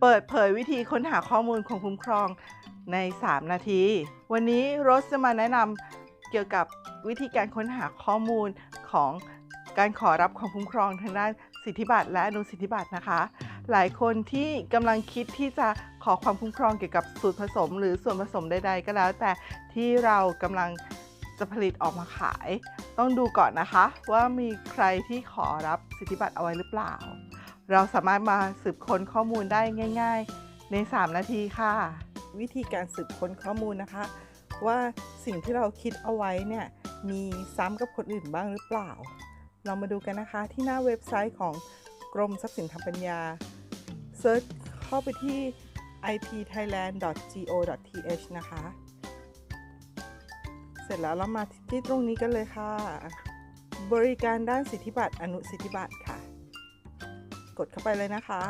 เปิดเผยวิธีค้นหาข้อมูลของคุ้มครองใน 3 นาที วันนี้โรสจะมาแนะนำเกี่ยวกับวิธีการค้นหาข้อมูลของการขอรับความคุ้มครองทางด้านสิทธิบัตรและอนุสิทธิบัตรนะคะ หลายคนที่กำลังคิดที่จะขอความคุ้มครองเกี่ยวกับสูตรผสม หรือส่วนผสมใด ๆ ก็แล้ว แต่ที่เรากำลังจะผลิตออกมาขาย ต้องดูก่อนนะคะ ว่ามีใครที่ขอรับสิทธิบัตรเอาไว้หรือเปล่า เราสามารถมาสืบค้นข้อมูลได้ง่าย ๆ ใน 3 นาทีค่ะ วิธีการสืบค้นข้อมูลนะคะ ว่าสิ่งที่เราคิดเอาไว้เนี่ยมีซ้ำกับคนอื่นบ้างหรือเปล่า เรามาดูกันนะคะที่หน้าเว็บไซต์ของกรมทรัพย์สินทางปัญญาเซิร์ชเข้าไปที่ ipthailand.go.th นะคะ เสร็จแล้วเรามาที่ตรงนี้กันเลยค่ะ บริการด้านสิทธิบัตรอนุสิทธิบัตรค่ะ กดเข้าไปเลยนะคะ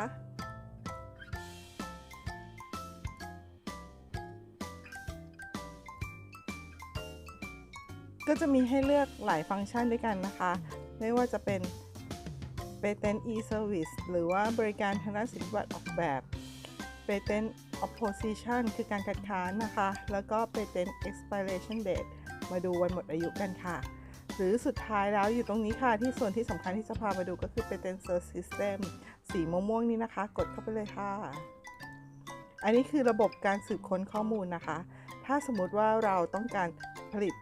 ก็จะมีให้เลือกหลายฟังก์ชันด้วยกันนะคะ ไม่ว่าจะเป็น Patent e-service หรือว่าบริการทางด้านสิทธิบัตรออกแบบ Patent opposition คือการคัดค้านนะคะ แล้วก็ Patent expiration date มาดูวันหมดอายุกันค่ะ หรือสุดท้ายแล้วอยู่ตรงนี้ค่ะ ที่ส่วนที่สำคัญที่จะพามาดูก็คือ Patent search system สีม่วงๆนี้นะคะ กดเข้าไปเลยค่ะ อันนี้คือระบบการสืบค้นข้อมูลนะคะ ถ้าสมมติว่าเราต้องการผลิต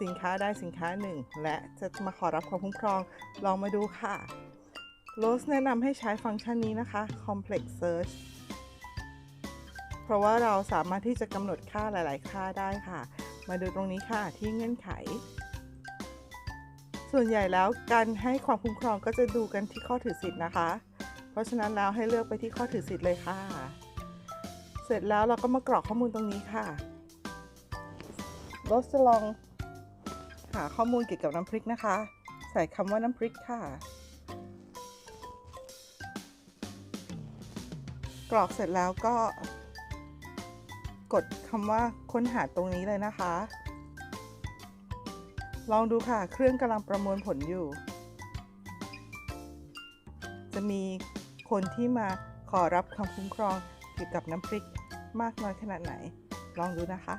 สินค้าได้สินค้าหนึ่ง และจะมาขอรับความคุ้มครองลองมาดูค่ะโรสแนะนำให้ใช้ฟังก์ชันนี้นะคะ Complex Search เพราะว่าเราสามารถที่จะกำหนดค่าหลาย ๆ ค่าได้ค่ะ มาดูตรงนี้ค่ะที่เงื่อนไข ส่วนใหญ่แล้วการให้ความคุ้มครองก็จะดูกันที่ข้อถือสิทธิ์นะคะ เพราะฉะนั้นแล้วให้เลือกไปที่ข้อถือสิทธิ์เลยค่ะ เสร็จแล้วเราก็มากรอกข้อมูลตรงนี้ค่ะโรสจะลองหาข้อมูลเกี่ยวกับน้ำพริกนะคะ ใส่คำว่าน้ำพริกค่ะ กรอกเสร็จแล้วก็ กดคำว่าค้นหาตรงนี้เลยนะคะ ลองดูค่ะ เครื่องกำลังประมวลผลอยู่ จะมีคนที่มาขอรับความคุ้มครองเกี่ยวกับน้ำพริกมากน้อยขนาดไหน ลองดูนะคะ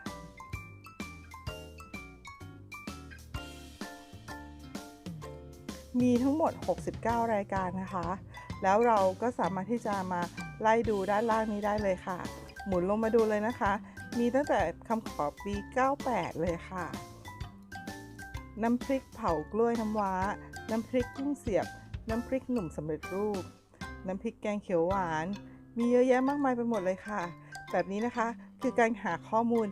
มีทั้งหมด 69 รายการนะคะ แล้วเราก็สามารถที่จะมาไล่ดูด้านล่างนี้ได้เลยค่ะ หมุนลงมาดูเลยนะคะ มีตั้งแต่คำขอปี 98 เลยค่ะ น้ำพริกเผากล้วยน้ำว้า น้ำพริกกุ้งเสียบ น้ำพริกหนุ่มสำเร็จรูป น้ำพริกแกงเขียวหวาน มีเยอะแยะมากมายไปหมดเลยค่ะ แบบนี้นะคะคือการหาข้อมูล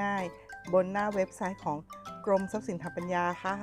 ง่าย ๆ บนหน้าเว็บไซต์ของกรมทรัพย์สินทางปัญญาค่ะ